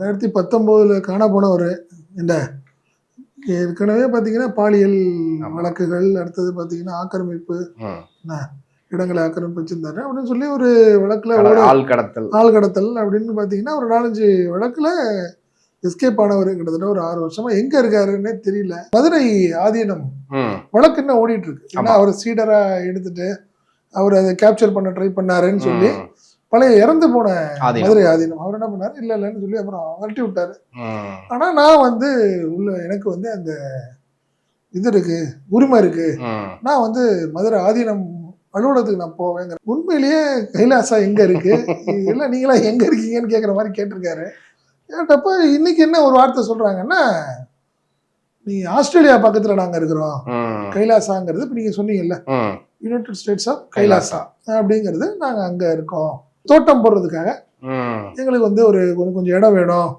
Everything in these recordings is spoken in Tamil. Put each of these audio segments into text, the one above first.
ரெண்டாயிரத்தி பத்தொம்போதில் காண போனவர் என்ன ஏற்கனவே பார்த்தீங்கன்னா பாலியல். வழக்குகள் அடுத்தது பார்த்தீங்கன்னா ஆக்கிரமிப்பு ம். இடங்களை ஆக்கிரமிப்பு வச்சிருந்தாரு அப்படின்னு சொல்லி ஒரு வழக்கில் ஆள் கடத்தல் ஆள் கடத்தல் அப்படின்னு பார்த்தீங்கன்னா ஒரு நாலஞ்சு வழக்கில் எஸ்கேப் ஆனவர் கிட்டத்தட்ட ஒரு ஆறு வருஷமா எங்க இருக்காருன்னே தெரியல மதுரை ஆதீனம். வழக்கு இன்னும் ஓடிட்டு இருக்கு ஏன்னா. அவர் சீடரா எடுத்துட்டு அவர் அதை கேப்சர் பண்ண ட்ரை பண்ணாருன்னு சொல்லி. பழைய இறந்து போன. மதுரை ஆதீனம். அவர் என்ன பண்ணாரு? இல்ல இல்லைன்னு சொல்லி அப்புறம் விரட்டி விட்டாரு. ம். ஆனா நான் வந்து உள்ள எனக்கு வந்து அந்த இது இருக்கு உரிமை இருக்கு. நான் வந்து மதுரை ஆதீனம் அலுவலகத்துக்கு நான் போவேங்க உண்மையிலேயே கைலாசா எங்க இருக்கு? இல்ல நீங்களா எங்க இருக்கீங்கன்னு கேக்குற மாதிரி கேட்டிருக்காரு. கேட்டப்ப இன்னைக்கு என்ன ஒரு வார்த்தை சொல்றாங்கன்னா நீ ஆஸ்திரேலியா பக்கத்துல நாங்க இருக்கிறோம். கைலாசாங்கிறது இப்ப நீங்க சொன்னீங்கல்ல. United States of Kailasa. அப்படிங்கிறது நாங்க அங்க இருக்கோம். தோட்டம் போடுறதுக்காக. எங்களுக்கு வந்து ஒரு கொஞ்சம் கொஞ்சம் இடம் வேணும்.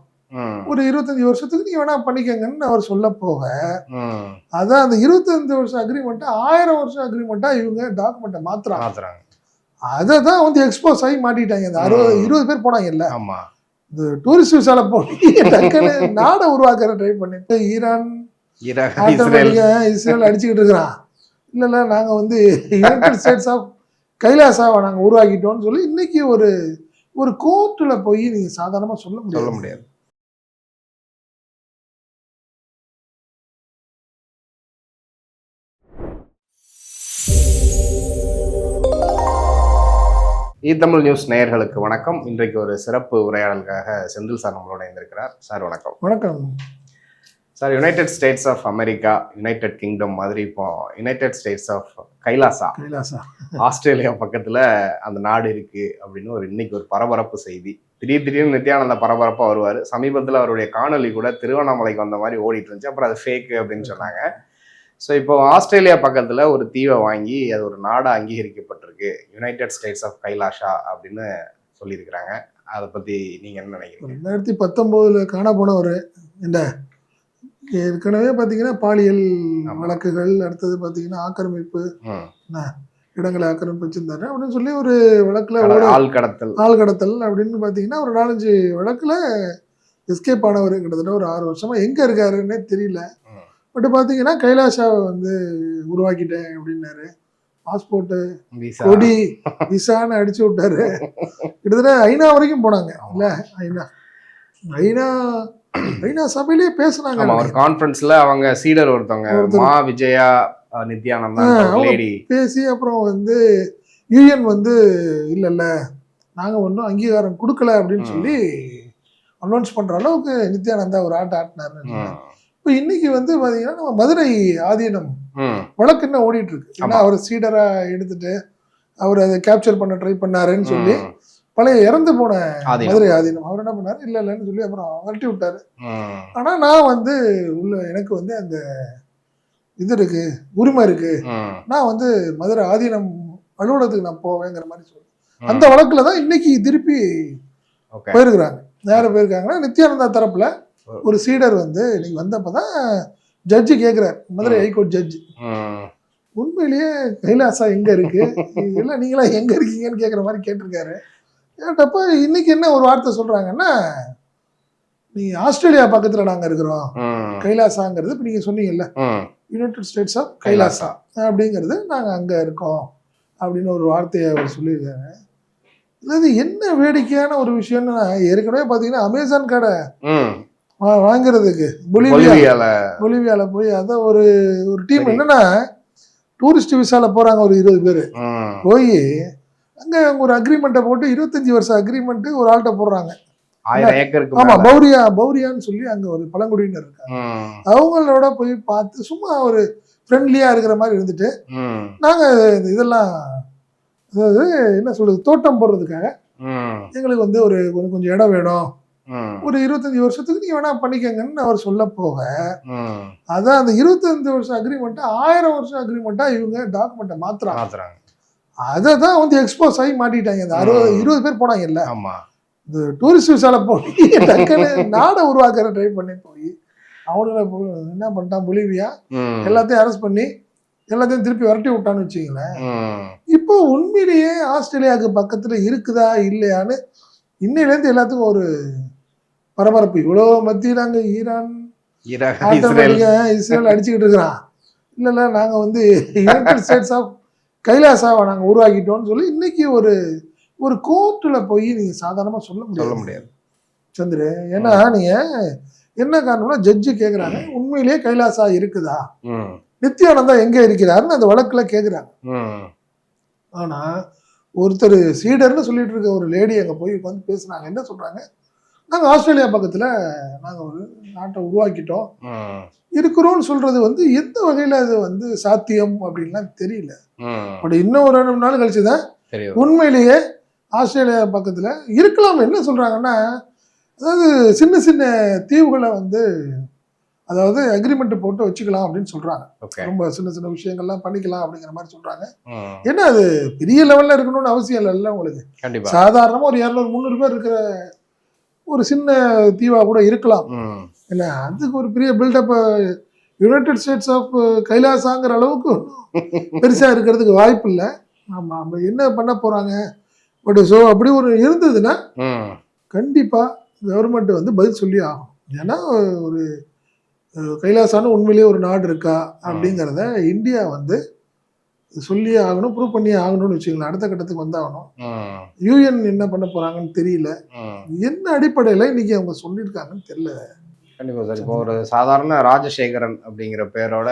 ஒரு இருபத்தஞ்சு வருஷத்துக்கு நீங்க வேணா பண்ணிக்கங்கன்னு அவர் சொல்ல போக. அதான் அந்த இருபத்தஞ்சு வருஷம் அக்ரிமெண்ட்டை ஆயிரம் வருஷம் அக்ரிமெண்ட்டா இவங்க டாக்குமெண்ட்டை மாத்துறாங்க. மாத்துறாங்க. அதை தான் வந்து எக்ஸ்போஸ் ஆகி மாட்டிட்டாங்க. இந்த அறுபது. இருபது பேர் போனாங்கல்ல. ஆமா. இந்த டூரிஸ்ட் விசால போய் டக்குன்னு நாடை உருவாக்குற ட்ரை பண்ணிட்டு ஈரான் இஸ்ரேல். அடிச்சுக்கிட்டு இருக்கிறான். இல்ல இல்ல நாங்க வந்து யுனைடெட் ஸ்டேட்ஸ் ஆஃப் கைலாசாவை நாங்க உருவாக்கிட்டோம்னு சொல்லி இன்னைக்கு ஒரு ஒரு கோர்ட்டுல போய் நீங்க சாதாரணமா சொல்ல சொல்ல முடியாது. முடியாது இ தமிழ் நியூஸ் நேயர்களுக்கு வணக்கம். இன்றைக்கு ஒரு சிறப்பு உரையாடலுக்காக செந்தில் சார் நம்மளோட இருந்திருக்கிறார் சார் வணக்கம். வணக்கம். Sir United States of America United Kingdom மாதிரி இப்போ United States of Kailasa Kailasa. Australia பக்கத்துல அந்த நாடு இருக்கு அப்படின்னு ஒரு இன்னைக்கு ஒரு பரபரப்பு செய்தி. திடீர் திடீர்னு நித்யானந்த பரபரப்பா வருவார். சமீபத்துல அவருடைய காணொளி கூட திருவண்ணாமலைக்கு வந்த மாதிரி ஓடிட்டு இருந்துச்சு. அப்புறம் அது ஃபேக் அப்படின்னு சொன்னாங்க. ஸோ இப்போ ஆஸ்திரேலியா பக்கத்துல ஒரு தீவை வாங்கி அது ஒரு நாடா அங்கீகரிக்கப்பட்டிருக்கு. யுனைடெட் ஸ்டேட்ஸ் ஆஃப் கைலாஷா அப்படின்னு சொல்லியிருக்கிறாங்க. அதை பத்தி நீங்க என்ன நினைக்கிறீங்க? ரெண்டாயிரத்தி பத்தொம்போதுல காண போனவர் என்ன? ஏற்கனவே பார்த்தீங்கன்னா பாலியல். வழக்குகள் அடுத்தது பார்த்தீங்கன்னா ஆக்கிரமிப்பு ம். இடங்களை ஆக்கிரமிப்பு வச்சிருந்தாரு அப்படின்னு சொல்லி ஒரு வழக்குல ஆள் கடத்தல். ஆள் கடத்தல் அப்படின்னு பார்த்தீங்கன்னா ஒரு நாலஞ்சு வழக்குல எஸ்கேப் ஆனவர் கிட்டத்தட்ட ஒரு ஆறு வருஷமா எங்க இருக்காருன்னே தெரியல. பட் பார்த்தீங்கன்னா கைலாஷாவை வந்து உருவாக்கிட்டேன் அப்படின்னாரு. பாஸ்போர்ட்டு கொடி விசான்னு அடிச்சு விட்டாரு. கிட்டத்தட்ட ஐநா வரைக்கும் போனாங்க. இல்ல ஐநா. ஐநா ஐநா சபையிலேயே பேசுனாங்க. ஒரு கான்ஃபரன்ஸ்ல அவங்க சீடர் ஒருத்தவங்க. மா விஜயா நித்யானந்தா பேசி அப்புறம் வந்து யூஎன் வந்து இல்ல இல்ல நாங்க ஒன்றும் அங்கீகாரம் கொடுக்கல அப்படின்னு. சொல்லி அனௌன்ஸ் பண்ற அளவுக்கு நித்யானந்தா ஒரு ஆட்ட ஆட்டினாரு இப்போ இன்னைக்கு வந்து பாத்தீங்கன்னா நம்ம மதுரை ஆதீனம் வழக்கு இன்னும் ஓடிட்டு இருக்கு. ஏன்னா. அவர் சீடரா எடுத்துட்டு அவர் அதை கேப்சர் பண்ண ட்ரை பண்ணாருன்னு சொல்லி பழைய இறந்து போன. மதுரை ஆதீனம். அவர் என்ன பண்ணாரு? இல்ல இல்லைன்னு சொல்லி அப்புறம் விரட்டி விட்டாரு. ஆனா நான் வந்து உள்ள எனக்கு வந்து அந்த இது இருக்கு உரிமை இருக்கு. நான் வந்து மதுரை ஆதீனம் அலுவலகத்துக்கு நான் போவேங்கிற மாதிரி சொல்லி அந்த வழக்குல தான் இன்னைக்கு திருப்பி போயிருக்கிறாங்க. யார் போயிருக்காங்கன்னா நித்யானந்தா தரப்புல ஒரு சீடர் வந்து இன்னைக்கு வந்தப்பதான் ஜட்ஜி கேக்குறாரு. மதுரை. High court judge. உண்மையிலேயே கைலாசா எங்க இருக்கு? இல்ல நீங்களா எங்க இருக்கீங்கன்னு கேக்குற மாதிரி கேட்டிருக்காரு. கேட்டப்ப இன்னைக்கு என்ன ஒரு வார்த்தை சொல்றாங்கன்னா நீ ஆஸ்திரேலியா பக்கத்துல நாங்க இருக்கிறோம். கைலாசாங்கிறது இப்ப நீங்க சொன்னீங்கல்ல. யுனைடெட் ஸ்டேட்ஸ் ஆஃப் கைலாசா அப்படிங்கிறது நாங்க அங்க இருக்கோம் அப்படின்னு ஒரு வார்த்தையை அவர் சொல்லியிருக்காங்க இது என்ன வேடிக்கையான ஒரு விஷயம்னு நான் ஏற்கனவே பாத்தீங்கன்னா அமேசான் கடை வாங்குறதுக்கு. பொலிவியா பொலிவியால பொலிவியால போய் அத ஒரு ஒரு டீம். என்னன்னா டூரிஸ்ட் விசால போறாங்க ஒரு இருபது பேர். போய் அங்க ஒரு அக்ரிமெண்ட்டை போட்டு இருபத்தஞ்சு வருஷம் அக்ரிமெண்ட் ஒரு ஆள்கிட்ட போடுறாங்க. ஆமா. பௌரியா பௌரியான்னு சொல்லி அங்க ஒரு பழங்குடியினர் இருக்காங்க. அவங்களோட போய் பார்த்து சும்மா ஒரு ஃப்ரெண்ட்லியா இருக்கிற மாதிரி இருந்துட்டு நாங்க இதெல்லாம் அதாவது என்ன சொல்றது தோட்டம் போடுறதுக்காக எங்களுக்கு வந்து ஒரு கொஞ்சம் இடம் வேணும். ஒரு இருபத்தஞ்சு வருஷத்துக்கு நீங்க வேணா பண்ணிக்கங்கன்னு அவர் சொல்ல போக. அதான் அந்த இருபத்தஞ்சு வருஷம் அக்ரிமெண்ட்டை ஆயிரம் வருஷம் அக்ரிமெண்ட்டா இவங்க டாக்குமெண்ட்டை மாத்துறாங்க. மாத்துறாங்க. அதை தான் வந்து எக்ஸ்போஸ் ஆகி மாட்டிட்டாங்க. இந்த அறுபது. இருபது பேர் போனாங்கல்ல ஆமா. இந்த டூரிஸ்ட் விசால போய் டக்குன்னு நாடை உருவாக்குற ட்ரை பண்ணி போய் அவனுங்களை என்ன பண்ணிட்டான் பொலிவியா? எல்லாத்தையும் அரெஸ்ட் பண்ணி எல்லாத்தையும் திருப்பி விரட்டி விட்டான்னு வச்சுங்களேன் இப்போ உண்மையிலேயே ஆஸ்திரேலியாவுக்கு பக்கத்துல இருக்குதா இல்லையான்னு இன்னையிலேருந்து எல்லாத்துக்கும் ஒரு பரபரப்பு. இவ்வளோ மத்தியில் அங்கே ஈரான் இஸ்ரேல். அடிச்சுக்கிட்டு இருக்கிறான். இல்ல இல்ல நாங்க வந்து யுனைடெட் ஸ்டேட்ஸ் ஆஃப் கைலாசாவை நாங்க உருவாக்கிட்டோம்னு சொல்லி இன்னைக்கு ஒரு ஒரு கோர்ட்டுல போய் நீங்க சாதாரணமா சொல்ல முடியாது. முடியாது. சந்திரு ஏன்னா நீங்க என்ன காரணம்னா ஜட்ஜு கேக்குறாங்க உண்மையிலேயே கைலாசா இருக்குதா? நித்யானந்தா எங்க இருக்கிறாருன்னு அந்த வழக்குல கேக்குறாங்க. ம். ஆனா ஒருத்தர் சீடர்னு சொல்லிட்டு இருக்க ஒரு லேடி அங்க போய் உட்காந்து பேசுனாங்க. என்ன சொல்றாங்க? நாங்க ஆஸ்திரேலியா பக்கத்துல நாங்க ஒரு நாட்டை உருவாக்கிட்டோம். இருக்கிறோம்னு சொல்றது வந்து எந்த வகையில அது வந்து சாத்தியம் அப்படின்லாம் தெரியல. பட் இன்னும் ஒரு ரெண்டு நாள் கழிச்சு தான் உண்மையிலேயே ஆஸ்திரேலியா பக்கத்துல இருக்கலாம். என்ன சொல்றாங்கன்னா அதாவது சின்ன சின்ன தீவுகளை வந்து அதாவது அக்ரிமெண்ட் போட்டு வச்சுக்கலாம் அப்படின்னு சொல்றாங்க. ரொம்ப சின்ன சின்ன விஷயங்கள்லாம் பண்ணிக்கலாம் அப்படிங்கிற மாதிரி சொல்றாங்க. ஏன்னா அது பெரிய லெவல்ல இருக்கணும்னு அவசியம் இல்லைல்ல உங்களுக்கு. சாதாரணமா ஒரு இரநூறு முந்நூறு பேர் இருக்கிற ஒரு சின்ன தீவா கூட இருக்கலாம். என்ன அதுக்கு ஒரு பெரிய பில்டப் யுனைடெட் ஸ்டேட்ஸ் ஆஃப் கைலாசாங்கிற அளவுக்கு பெருசா இருக்கிறதுக்கு வாய்ப்பு இல்லை. ஆமா நம்ம என்ன பண்ண போறாங்க? பட் ஸோ அப்படி ஒரு இருந்ததுன்னா ம். கண்டிப்பா கவர்மெண்ட் வந்து பதில் சொல்லி ஆகும் ஏன்னா ஒரு கைலாசான உண்மையிலேயே ஒரு நாடு இருக்கா? அப்படிங்கிறத இந்தியா வந்து சொல்லியே ஆகணும் ப்ரூவ் பண்ணியே ஆகணும்னு வச்சுக்கலாம் அடுத்த கட்டத்துக்கு வந்தாகணும். யூஎன் என்ன பண்ண போறாங்கன்னு தெரியல. என்ன அடிப்படையில் இன்னைக்கு அவங்க சொல்லியிருக்காங்கன்னு தெரியல. கண்டிப்பா சார். இப்போ ஒரு சாதாரண ராஜசேகரன் அப்படிங்கிற பேரோட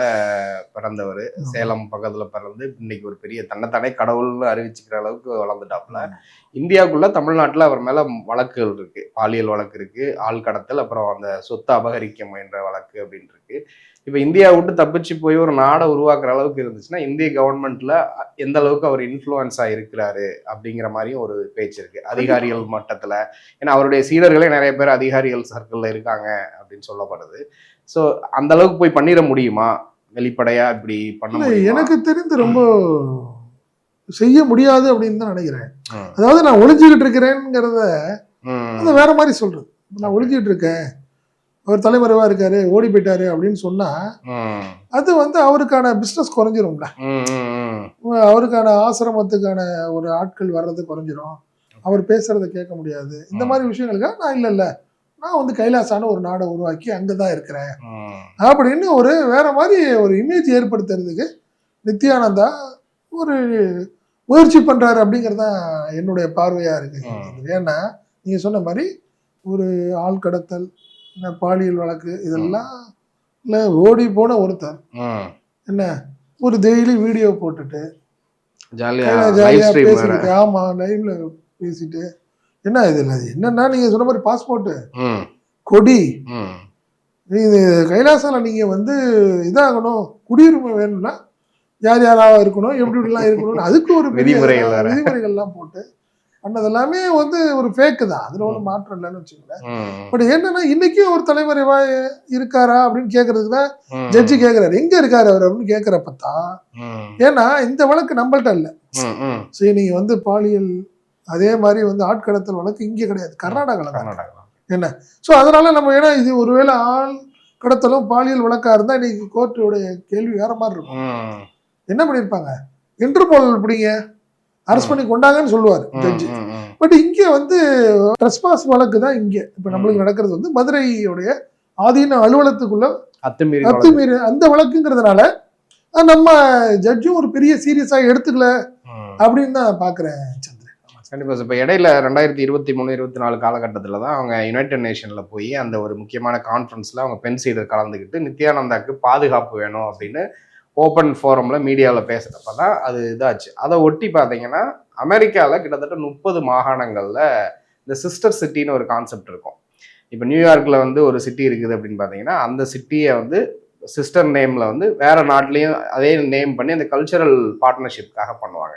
பிறந்தவர் சேலம் பக்கத்துல பிறந்து இன்னைக்கு ஒரு பெரிய தன்னைத்தானே கடவுள்னு அறிவிச்சுக்கிற அளவுக்கு வளர்ந்துட்டாப்புல. இந்தியாவுக்குள்ள தமிழ்நாட்டுல அவர் மேல வழக்குகள் இருக்கு. பாலியல் வழக்கு இருக்கு. ஆள் கடத்தல் அப்புறம் அந்த சொத்து அபகரிக்க முயன்ற வழக்கு அப்படின்னு இருக்கு. இப்ப இந்தியா விட்டு தப்பிச்சு போய் ஒரு நாடை உருவாக்குற அளவுக்கு இருந்துச்சுன்னா இந்திய கவர்மெண்ட்ல எந்த அளவுக்கு அவர் இன்ஃப்ளூயன்ஸா இருக்கிறாரு அப்படிங்கிற மாதிரியும் ஒரு பேச்சு இருக்கு. அதிகாரிகள் மட்டத்துல. ஏன்னா அவருடைய சீடர்களே நிறைய பேர் அதிகாரிகள் சர்க்கிள்ல இருக்காங்க அப்படின்னு சொல்லப்படுது. ஸோ அந்த அளவுக்கு போய் பண்ணிட முடியுமா? வெளிப்படையா இப்படி பண்ண எனக்கு தெரிந்து ரொம்ப செய்ய முடியாது அப்படின்னு தான் நினைக்கிறேன். அதாவது நான் ஒளிஞ்சுக்கிட்டு இருக்கிறேங்கிறத அதை வேற மாதிரி சொல்றது. இப்ப நான் ஒளிஞ்சுக்கிட்டு இருக்கேன். அவர் தலைமறைவா இருக்காரு? ஓடி போயிட்டாரு அப்படின்னு சொன்னா அது வந்து அவருக்கான பிசினஸ் குறைஞ்சிரும்ல. அவருக்கான ஆசிரமத்துக்கான ஒரு ஆட்கள் வர்றது குறைஞ்சிரும். அவர் பேசுறத கேட்க முடியாது. இந்த மாதிரி விஷயங்களுக்காக நான் இல்ல இல்ல நான் வந்து கைலாசான ஒரு நாடை உருவாக்கி அங்கதான் இருக்கிறேன். ம், அப்படின்னு ஒரு வேற மாதிரி ஒரு இமேஜ் ஏற்படுத்துறதுக்கு நித்யானந்தா ஒரு முயற்சி பண்றாரு அப்படிங்கிறது தான் என்னுடைய பார்வையா இருக்கு. ம். ஏன்னா நீங்க சொன்ன மாதிரி ஒரு ஆள் கடத்தல் இந்த பாலியல் வழக்கு இதெல்லாம் இல்ல ஓடி போன ஒருத்தர். என்ன? ஒரு டெய்லி வீடியோ போட்டுட்டு ஜாலியா லைவ் ஜாலியா ஸ்ட்ரீம் வேற. பேசிட்டு ஆமா லைவ்ல பேசிட்டு. என்ன இதுல என்னன்னா நீங்க சொன்ன மாதிரி பாஸ்போர்ட் ம், கொடி. இது கைலாசால நீங்க வந்து இதாகணும் குடியுரிமை வேணும்னா யார் யாராக இருக்கணும் எப்படி இப்படிலாம் இருக்கணும்னு அதுக்கு ஒரு. விதிமுறைகள்லாம் போட்டு பண்ணது எல்லாமே வந்து ஒரு ஃபேக்கு தான். அதுல ஒன்றும் மாற்றம் இல்லைன்னு வச்சுக்கோங்களேன். பட் என்னன்னா இன்னைக்கும் ஒரு தலைமறைவா இருக்காரா அப்படின்னு கேட்கறதுக்கு தான் ஜட்ஜி கேட்கிறாரு எங்க இருக்காரு அவர் அப்படின்னு கேட்கறப்ப தான் ஏன்னா இந்த வழக்கு நம்மள்ட்ட இல்லை. சரி நீங்க வந்து பாலியல் அதே மாதிரி வந்து ஆட்கடத்தல் வழக்கு இங்கே கிடையாது. கர்நாடகாவில் கர்நாடகா ஸோ அதனால நம்ம ஏன்னா இது ஒருவேளை ஆள் கடத்தலும் பாலியல் வழக்கா இருந்தா இன்னைக்கு கோர்ட்டுடைய கேள்வி வேற மாதிரி இருக்கும். என்ன பண்ணியிருப்பாங்க இன்டர்போல் பிடிங்க. அரெஸ்ட் பண்ணி கொண்டாங்கன்னு சொல்லுவார் ஜட்ஜி. பட் இங்கே வந்து ட்ரெஸ்பாஸ் வழக்கு தான் இங்கே இப்போ நம்மளுக்கு நடக்கிறது வந்து மதுரையுடைய ஆதீன அலுவலகத்துக்குள்ள அத்துமீறி. அத்துமீறி அந்த வழக்குங்கிறதுனால நம்ம ஜட்ஜும் ஒரு பெரிய சீரியஸாக எடுத்துக்கல. அப்படின்னு தான் பார்க்குறேன் சந்திரன் கண்டிப்பா சார் இப்போ இடையில ரெண்டாயிரத்தி இருபத்தி மூணு இருபத்தி நாலு காலகட்டத்தில் தான் அவங்க யுனைடெட் நேஷன்ல போய் அந்த ஒரு முக்கியமான கான்ஃபரன்ஸ்ல அவங்க பெண் சீடர் கலந்துக்கிட்டு நித்யானந்தாக்கு பாதுகாப்பு வேணும் அப்படின்னு ஓப்பன் ஃபோரமில் மீடியாவில் பேசுகிறப்ப தான் அது இதாச்சு. அதை ஒட்டி பார்த்தீங்கன்னா அமெரிக்காவில் கிட்டத்தட்ட முப்பது மாகாணங்களில் இந்த சிஸ்டர் சிட்டின்னு ஒரு கான்செப்ட் இருக்கும். இப்போ நியூயார்க்கில் வந்து ஒரு சிட்டி இருக்குது அப்படின்னு பார்த்தீங்கன்னா அந்த சிட்டியை வந்து சிஸ்டர் நேம்ல வந்து வேற நாட்டிலையும் அதே நேம் பண்ணி அந்த கல்ச்சரல் பார்ட்னர்ஷிப்காக பண்ணுவாங்க.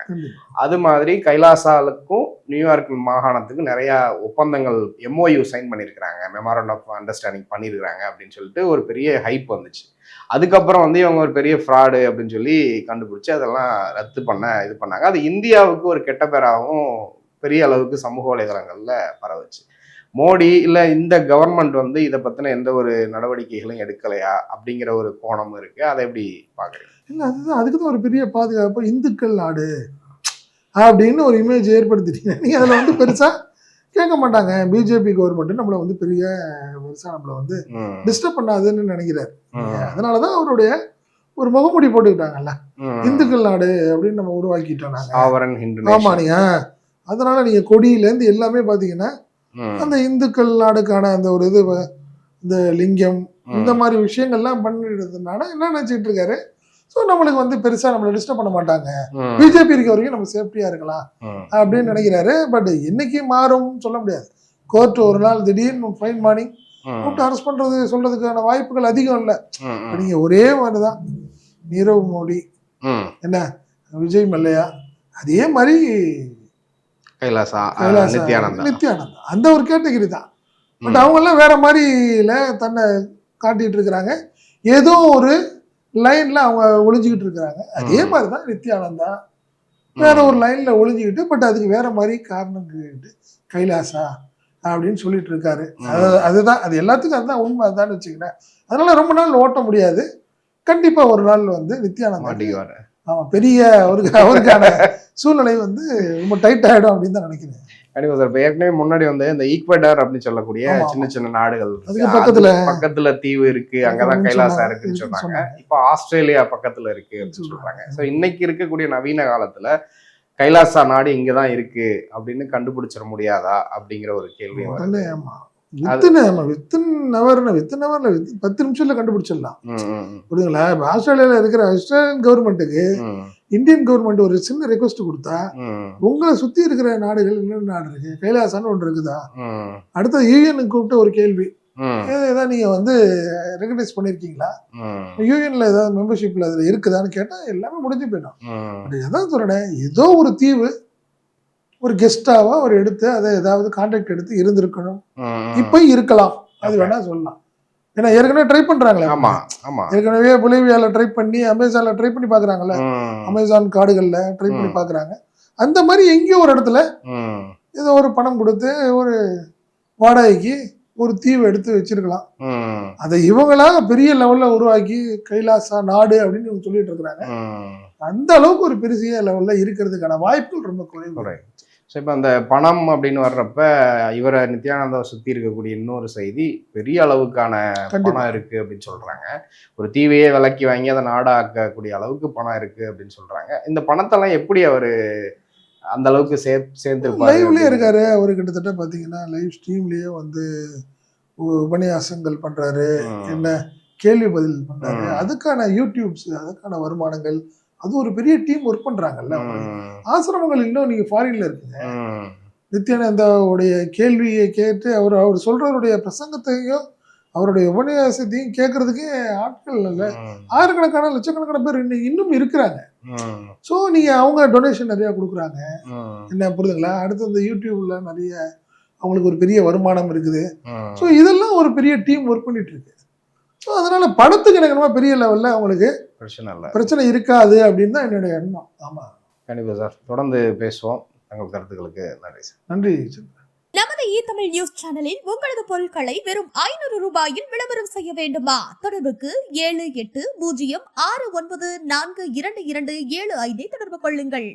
அது மாதிரி கைலாசாலுக்கும் நியூயார்க் மாகாணத்துக்கும் நிறைய ஒப்பந்தங்கள் எம்ஓயு சைன் பண்ணியிருக்கிறாங்க. மெமரண்ட் ஆஃப் அண்டர்ஸ்டாண்டிங் பண்ணியிருக்கிறாங்க அப்படின்னு சொல்லிட்டு ஒரு பெரிய ஹைப் வந்துச்சு. அதுக்கப்புறம் வந்து இவங்க ஒரு பெரிய ஃப்ராடு அப்படின்னு சொல்லி கண்டுபிடிச்சு அதெல்லாம் ரத்து பண்ண இது பண்ணாங்க. அது இந்தியாவுக்கு ஒரு கெட்ட பேராகவும் பெரிய அளவுக்கு சமூக வலைதளங்கள்ல பரவுச்சு. மோடி இல்ல இந்த கவர்மெண்ட் வந்து இதை பத்தின எந்த ஒரு நடவடிக்கைகளும் எடுக்கலையா அப்படிங்கிற ஒரு கோணமும் இருக்கு. அதை எப்படி பாக்குறீங்க இல்லை அதுதான். அதுக்கு தான் ஒரு பெரிய பாதுகாப்பு. இந்துக்கள் நாடு அப்படின்னு ஒரு இமேஜ் ஏற்படுத்திட்டீங்க. நீங்கள் அதில் வந்து பெருசாக கேட்க மாட்டாங்க. பிஜேபி கவர்மெண்ட் நம்மளை வந்து பெரிய பெருசா நம்மளை வந்து டிஸ்டர்ப் பண்ணாதுன்னு நினைக்கிறாரு. ம், அதனாலதான் அவருடைய ஒரு முகமுடி போட்டுக்கிட்டாங்கல்ல. இந்துக்கள் நாடு அப்படின்னு நம்ம உருவாக்கிட்டோம் நாங்க. ஆவரன் ஹிந்து ஆமா நீங்க. அதனால நீங்க கொடியில இருந்து எல்லாமே பாத்தீங்கன்னா ம், அந்த இந்துக்கள் நாடுக்கான அந்த ஒரு இது இந்த லிங்கம் இந்த மாதிரி விஷயங்கள்லாம் பண்ணிடுறதுனால என்ன நினைச்சிட்டு இருக்காரு? ஸோ நம்மளுக்கு வந்து பெருசா நம்மளை டிஸ்டர்ப் பண்ண மாட்டாங்க. பிஜேபி இருக்க வரைக்கும் நம்ம சேஃப்டியா இருக்கலாம் அப்படின்னு நினைக்கிறாரு. பட் என்னைக்கு மாறும் சொல்ல முடியாது. கோர்ட் ஒரு நாள் திடீர்னு ஃபைன் மார்னிங் கூப்பிட்டு அரெஸ்ட் பண்றது சொல்றதுக்கான வாய்ப்புகள் அதிகம் இல்லை. நீங்க ஒரே மாதிரிதான். நீரவ் மோடி. என்ன? விஜய் மல்லையா? அதே மாதிரி கைலாசா நித்யானந்தா. நித்யானந்தா. அந்த ஒரு கேட்டகரி தான். பட் ம். அவங்க எல்லாம் வேற மாதிரில தன்னை காட்டிட்டு இருக்கிறாங்க. ஏதோ ஒரு லைன்ல அவங்க ஒளிஞ்சுக்கிட்டு இருக்கிறாங்க. அதே. மாதிரி தான் நித்யானந்தா. வேற ஒரு லைன்ல ஒளிஞ்சுக்கிட்டு பட் அதுக்கு வேற மாதிரி காரணம் கேட்டு கைலாசா அப்படின்னு சொல்லிட்டு இருக்காரு. அது அதுதான் அது எல்லாத்துக்கும் அதுதான் உண்மை அதுதான் வச்சுக்கிறேன் அதனால ரொம்ப நாள் ஓட்ட முடியாது. கண்டிப்பா ஒரு நாள் வந்து நித்யானந்தா ஆமா பெரிய அவருக்கு அவருக்கான சூழ்நிலை வந்து ரொம்ப டைட் ஆயிடும் அப்படின்னு தான் நினைக்கிறேன் கண்டிப்பா சார் இப்ப ஏற்கனவே முன்னாடி வந்து இந்த ஈக்வடர் அப்படின்னு சொல்லக்கூடிய. சின்ன சின்ன நாடுகள் பக்கத்துல பக்கத்துல தீவு இருக்கு அங்கதான் கைலாசா. இருக்குன்னு சொன்னாங்க. இப்ப ஆஸ்திரேலியா பக்கத்துல இருக்கு அப்படின்னு சொல்றாங்க. சோ இன்னைக்கு இருக்கக்கூடிய நவீன காலத்துல கைலாசா நாடு இங்கதான் இருக்கு அப்படின்னு கண்டுபிடிச்சிட முடியாதா அப்படிங்கிற ஒரு கேள்வி வருது. வித்தின் வித்தின் ஹவர்னு வித்தின் ஹவர்ல பத்து நிமிஷத்துல கண்டுபிடிச்சிடலாம். புரியுதுங்களா? இப்ப ஆஸ்திரேலியால இருக்கிற ஆஸ்திரேலியன் கவர்மெண்ட்டுக்கு இந்தியன் கவர்மெண்ட் ஒரு சின்ன ரெக்வஸ்ட் கொடுத்தா உங்களை சுத்தி இருக்கிற நாடுகள் என்னென்ன நாடு இருக்கு? கைலாசான்னு ஒன்று இருக்குதா? ம், அடுத்த யூஎனுக்கு கூப்பிட்டு ஒரு கேள்வி. ஏதாவது நீங்க வந்து ரெகனைஸ் பண்ணிருக்கீங்களா? ம், யூஎன்ல ஏதாவது மெம்பர்ஷிப்ல அதுல இருக்குதான்னு கேட்டா எல்லாமே முடிஞ்சு போயிடும். எதான் சொல்றேன் ஏதோ ஒரு தீவு ஒரு கெஸ்டாவா அவர் எடுத்து அதை ஏதாவது கான்டாக்ட் எடுத்து இருந்திருக்கணும். இப்போ இருக்கலாம். அது வேணா சொல்லலாம். ஏன்னா ஏற்கனவே ட்ரை பண்றாங்களே ஆமா ஆமா. ஏற்கனவே பொலிவியால ட்ரை பண்ணி அமேசான்ல ட்ரை பண்ணி பாக்குறாங்கல்ல. அமேசான் காடுகள்ல ட்ரை பண்ணி. பாக்குறாங்க. அந்த மாதிரி எங்கேயோ ஒரு இடத்துல ஏதோ ஒரு பணம் கொடுத்து ஒரு வாடகைக்கு ஒரு தீவு எடுத்து வச்சிருக்கலாம். அதை இவங்களா பெரிய லெவல்ல உருவாக்கி கைலாசா நாடு அப்படின்னு இவங்க சொல்லிட்டு இருக்கிறாங்க. அந்த அளவுக்கு ஒரு பெரிய லெவல்ல இருக்கிறதுக்கான வாய்ப்புகள் ரொம்ப குறைவு. ஸோ இப்போ அந்த பணம் அப்படின்னு வர்றப்ப இவரை நித்யானந்தாவை சுற்றி இருக்கக்கூடிய இன்னொரு செய்தி பெரிய அளவுக்கான. பணம் இருக்கு அப்படின்னு சொல்றாங்க. ஒரு தீவையே விலைக்கு வாங்கி அதை நாடாக்கக்கூடிய அளவுக்கு பணம் இருக்கு அப்படின்னு சொல்றாங்க. இந்த பணத்தெல்லாம் எப்படி அவரு அந்த அளவுக்கு சே சேர்ந்துருப்பாரு லைவ்லயே இருக்காரு. அவரு கிட்டத்தட்ட பாத்தீங்கன்னா லைவ் ஸ்ட்ரீம்லயே வந்து உபன்யாசங்கள் பண்றாரு. என்ன? கேள்வி பதில் பண்றாரு. ம். அதுக்கான யூடியூப்ஸ் அதுக்கான வருமானங்கள் அது ஒரு பெரிய டீம் ஒர்க் பண்றாங்கல்ல. ஆசிரமங்கள் இன்னும் நீங்க ஃபாரின்ல இருக்குங்க. நித்யானந்தாவுடைய கேள்வியை கேட்டு அவர் அவர் சொல்றவருடைய பிரசங்கத்தையும் அவருடைய உபன்யாசத்தையும் கேட்கறதுக்கே ஆட்கள் இல்லை. ஆயிரக்கணக்கான லட்சக்கணக்கான பேர் இன்னும் இருக்கிறாங்க. ஸோ நீங்க அவங்க டொனேஷன் நிறைய கொடுக்குறாங்க. என்ன புரியுதுங்களா அடுத்து இந்த யூடியூப்ல நிறைய அவங்களுக்கு ஒரு பெரிய வருமானம் இருக்குது. ஸோ இதெல்லாம் ஒரு பெரிய டீம் ஒர்க் பண்ணிட்டு இருக்கு. ஸோ அதனால பணத்துக்கு எனக்கு என்னமோ பெரிய லெவல்ல அவங்களுக்கு பிரச்சனை இல்லை. பிரச்சனை இருக்காது அப்படின்னு தான் என்னுடைய எண்ணம். ஆமா. கண்டிப்பா சார். தொடர்ந்து பேசுவோம். தங்கள் கருத்துக்களுக்கு நன்றி சார். நன்றி நமது இ தமிழ் நியூஸ் சேனலில் உங்களது பொருட்களை வெறும் ஐநூறு ரூபாயில் விளம்பரம் செய்ய வேண்டுமா? தொடர்புக்கு ஏழு எட்டு பூஜ்ஜியம் ஆறு ஒன்பது நான்கு இரண்டு இரண்டு ஏழு ஐந்தை தொடர்பு கொள்ளுங்கள்.